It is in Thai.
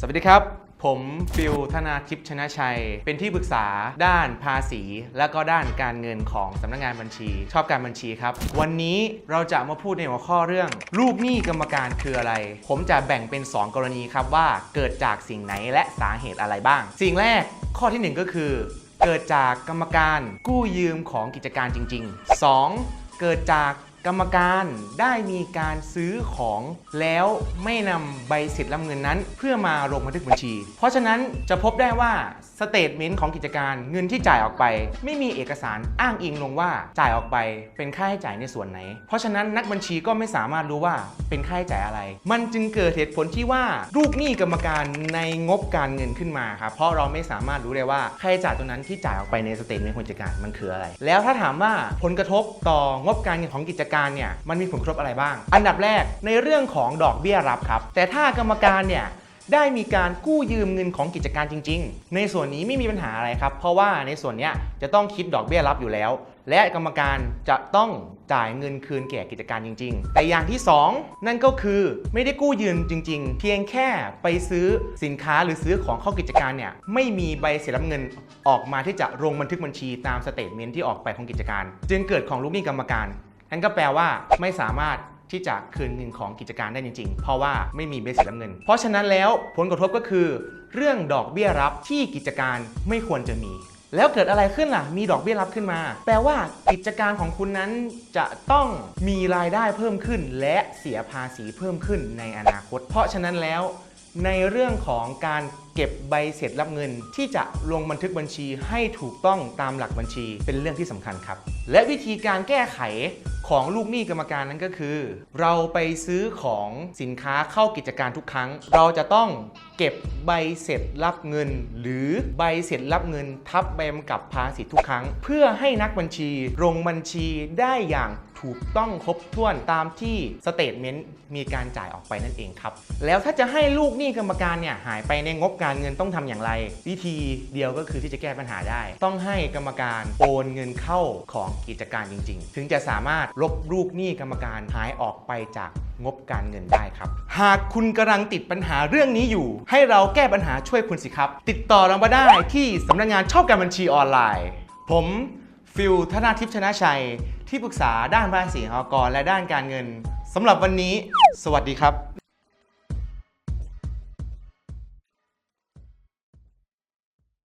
สวัสดีครับ ผมฟิลธนาทิพย์ชนะชัย เป็นที่ปรึกษาด้านภาษี และก็ด้านการเงินของสำนักงานบัญชี ชอบการบัญชีครับ วันนี้เราจะมาพูดในหัวข้อเรื่องรูปหนี้กรรมการคืออะไร ผมจะแบ่งเป็น 2 กรณีครับว่าเกิดจากสิ่งไหนและสาเหตุอะไรบ้าง สิ่งแรกข้อทีหนึ่1 ก็คือ เกิดจากกรรมการกู้ยืมของกิจการจริง ๆ 2. เกิดจาก กรรมการได้มีการซื้อของแล้วไม่นำใบเสร็จรับเงินนั้น เพื่อมาลงบันทึกบัญชี เพราะฉะนั้นจะพบได้ว่าสเตทเมนต์ของกิจการเงินที่จ่ายออกไป ไม่มีเอกสารอ้างอิงลงว่าจ่ายออกไปเป็นค่าใช้จ่ายในส่วนไหน เพราะฉะนั้นนักบัญชีก็ไม่สามารถรู้ว่าเป็นค่าใช้จ่ายอะไร มันจึงเกิดเหตุผลที่ว่าลูกหนี้กรรมการในงบการเงินขึ้นมาครับเพราะเราไม่สามารถรู้ได้ว่าค่าใช้จ่ายตัวนั้นที่จ่ายออกไปในสเตทเมนต์ของกิจการมันคืออะไร แล้วถ้าถามว่าผลกระทบต่องบการเงินของกิจการเนี่ยมันมีผลกระทบอะไรบ้าง อันดับแรกในเรื่องของดอกเบี้ยรับครับ แต่ถ้ากรรมการเนี่ยได้มีการกู้ยืมเงินของกิจการจริง ๆ ในส่วนนี้ไม่มีปัญหาอะไรครับ เพราะว่าในส่วนนี้จะต้องคิดดอกเบี้ยรับอยู่แล้ว และกรรมการจะต้องจ่ายเงินคืนแก่กิจการจริง ๆ แต่อย่างที่ 2 นั่นก็คือไม่ได้กู้ยืมจริง ๆ เพียงแค่ไปซื้อสินค้าหรือซื้อของเข้ากิจการเนี่ยไม่มีใบเสร็จรับเงินออกมาที่จะลงบันทึกบัญชีตามสเตทเมนต์ที่ออกไปของกิจการ จึงเกิดของลูกหนี้กรรมการ นั่นก็แปลว่าไม่สามารถที่จะคืนเงินของกิจการได้จริง ๆ เพราะว่าไม่มีเบสเสร็จรับเงิน เพราะฉะนั้นแล้วผลกระทบก็คือ เรื่องดอกเบี้ยรับที่กิจการไม่ควรจะมี แล้วเกิดอะไรขึ้นล่ะ มีดอกเบี้ยรับขึ้นมา แปลว่ากิจการของคุณนั้นจะต้องมีรายได้เพิ่มขึ้น และเสียภาษีเพิ่มขึ้นในอนาคต เพราะฉะนั้นแล้ว ในเรื่องของการเก็บใบเสร็จรับเงิน ที่จะลงบันทึกบัญชีให้ถูกต้องตามหลักบัญชีเป็นเรื่องที่สำคัญครับ และวิธีการแก้ไข ของลูกหนี้กรรมการนั้นก็คือ เราไปซื้อของสินค้าเข้ากิจการทุกครั้ง เราจะต้อง เก็บใบเสร็จรับเงิน หรือใบเสร็จรับเงิน ทับใบกำกับภาษีทุกครั้ง เพื่อให้นักบัญชีลงบัญชีได้อย่างถูกต้องครบถ้วนตามที่สเตทเมนต์มีการจ่ายออกไปนั่นเองครับ แล้วถ้าจะให้ลูกหนี้กรรมการเนี่ยหายไปในงบการเงินต้องทำอย่างไร วิธีเดียวก็คือที่จะแก้ปัญหาได้ ต้องให้กรรมการโอนเงินเข้าของกิจการจริง ๆ ถึงจะสามารถลบลูกหนี้กรรมการหายออกไปจาก งบการเงินได้ครับ หากคุณกำลังติดปัญหาเรื่องนี้อยู่ ให้เราแก้ปัญหาช่วยคุณสิครับ ติดต่อเรามาได้ที่สำนักงานชอบการบัญชีออนไลน์ ผมฟิลธนาทิพย์ชนะชัย ที่ปรึกษาด้านภาษีหอกรและด้านการเงินสำหรับวันนี้ สวัสดีครับ